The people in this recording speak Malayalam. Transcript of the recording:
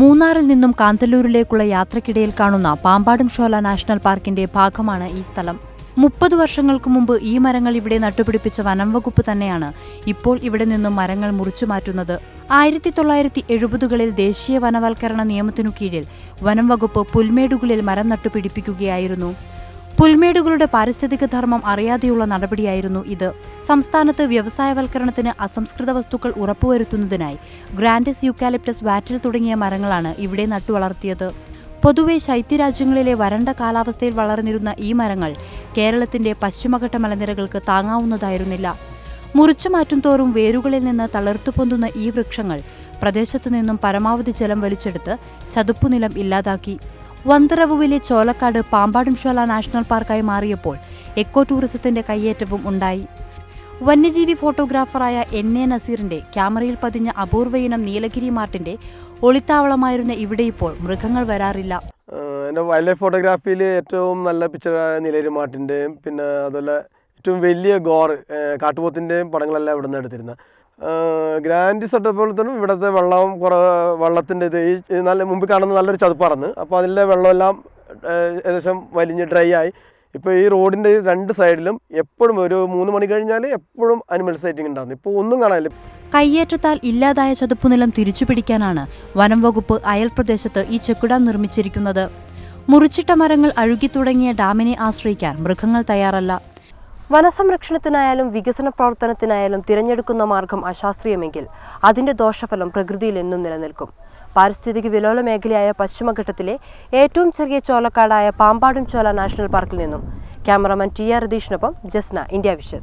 മൂന്നാറിൽ നിന്നും കാന്തല്ലൂരിലേക്കുള്ള യാത്രക്കിടയിൽ കാണുന്ന പാമ്പാടും ഷോല നാഷണൽ പാർക്കിന്റെ ഭാഗമാണ് ഈ സ്ഥലം. മുപ്പത് വർഷങ്ങൾക്ക് മുമ്പ് ഈ മരങ്ങൾ ഇവിടെ നട്ടുപിടിപ്പിച്ച വനം വകുപ്പ് തന്നെയാണ് ഇപ്പോൾ ഇവിടെ നിന്നും മരങ്ങൾ മുറിച്ചു മാറ്റുന്നത്. ആയിരത്തി തൊള്ളായിരത്തി എഴുപതുകളിൽ ദേശീയ വനവൽക്കരണ നിയമത്തിനു കീഴിൽ വനം വകുപ്പ് പുൽമേടുകളിൽ മരം നട്ടുപിടിപ്പിക്കുകയായിരുന്നു. പുൽമേടുകളുടെ പാരിസ്ഥിതിക ധർമ്മം അറിയാതെയുള്ള നടപടിയായിരുന്നു ഇത്. സംസ്ഥാനത്ത് വ്യവസായവൽക്കരണത്തിന് അസംസ്കൃത വസ്തുക്കൾ ഉറപ്പുവരുത്തുന്നതിനായി ഗ്രാൻഡിസ് യൂക്കാലിപ്റ്റസ് വാറ്റിൽ തുടങ്ങിയ മരങ്ങളാണ് ഇവിടെ നട്ടുവളർത്തിയത്. പൊതുവെ ശൈത്യരാജ്യങ്ങളിലെ വരണ്ട കാലാവസ്ഥയിൽ വളർന്നിരുന്ന ഈ മരങ്ങൾ കേരളത്തിന്റെ പശ്ചിമഘട്ട മലനിരകൾക്ക് താങ്ങാവുന്നതായിരുന്നില്ല. മുറിച്ചു മാറ്റും തോറും വേരുകളിൽ നിന്ന് തളിർത്തു പൊന്തുന്ന ഈ വൃക്ഷങ്ങൾ പ്രദേശത്തു നിന്നും പരമാവധി ജലം വലിച്ചെടുത്ത് ചതുപ്പുനിലം ഇല്ലാതാക്കി. വന്തറവുവിലെ ചോലക്കാട് പാമ്പാടും ഷോല നാഷണൽ പാർക്കായി മാറിയപ്പോൾ എക്കോ ടൂറിസത്തിന്റെ കയ്യേറ്റവും ഉണ്ടായി. വന്യജീവി ഫോട്ടോഗ്രാഫറായ എൻ എ നസീറിന്റെ ക്യാമറയിൽ പതിഞ്ഞ അപൂർവയിനം നീലഗിരി മാർട്ടിന്റെ ഒളിത്താവളമായിരുന്ന ഇവിടെ ഇപ്പോൾ മൃഗങ്ങൾ വരാറില്ല. എന്റെ വൈൽഡ് ലൈഫ് ഫോട്ടോഗ്രാഫിയിൽ ഏറ്റവും നല്ല പിക്ചറായ നീലഗിരി മാർട്ടിന്റെയും പിന്നെ അതുപോലെ ഏറ്റവും വലിയ ഗോർ കാട്ടുപോത്തിന്റെയും പടങ്ങളെല്ലാം ഇവിടെ നിന്ന് എടുത്തിരുന്നത്. ഗ്രാൻഡ് സെറ്റപ്പോഴത്തേനും ഇവിടുത്തെ വെള്ളവും കുറേ വെള്ളത്തിന്റെ ഇത്. ഈ നല്ല മുമ്പിൽ കാണുന്ന നല്ലൊരു ചതുപ്പാണെന്ന് അപ്പോൾ അതിലെ വെള്ളമെല്ലാം ഏകദേശം വലിഞ്ഞ് ഡ്രൈ ആയി. ഇപ്പോൾ ഈ റോഡിന്റെ രണ്ട് സൈഡിലും എപ്പോഴും ഒരു മൂന്ന് മണി കഴിഞ്ഞാൽ എപ്പോഴും അനിമൽ സൈറ്റിംഗ് ഉണ്ടാകുന്നു ഇപ്പോൾ ഒന്നും കാണാനില്ല. കയ്യേറ്റത്താൽ ഇല്ലാതായ ചതുപ്പുനിലം തിരിച്ചുപിടിക്കാനാണ് വനം വകുപ്പ് അയൽപ്രദേശത്ത് ഈ ചെക്കുഡാം നിർമ്മിച്ചിരിക്കുന്നത്. മുറിച്ചിട്ട മരങ്ങൾ അഴുകിത്തുടങ്ങിയ ഡാമിനെ ആശ്രയിക്കാൻ മൃഗങ്ങൾ തയ്യാറല്ല. വനസംരക്ഷണത്തിനായാലും വികസന പ്രവർത്തനത്തിനായാലും തിരഞ്ഞെടുക്കുന്ന മാർഗം അശാസ്ത്രീയമെങ്കിൽ അതിന്റെ ദോഷഫലം പ്രകൃതിയിൽ എന്നും നിലനിൽക്കും. പാരിസ്ഥിതിക വിലോല മേഖലയായ പശ്ചിമഘട്ടത്തിലെ ഏറ്റവും ചെറിയ ചോലക്കാടായ പാമ്പാടും ചോല നാഷണൽ പാർക്കിൽ നിന്നും ക്യാമറമാൻ ടി ആർ രതീഷിനൊപ്പം ജസ്ന ഇന്ത്യ വിഷൻ.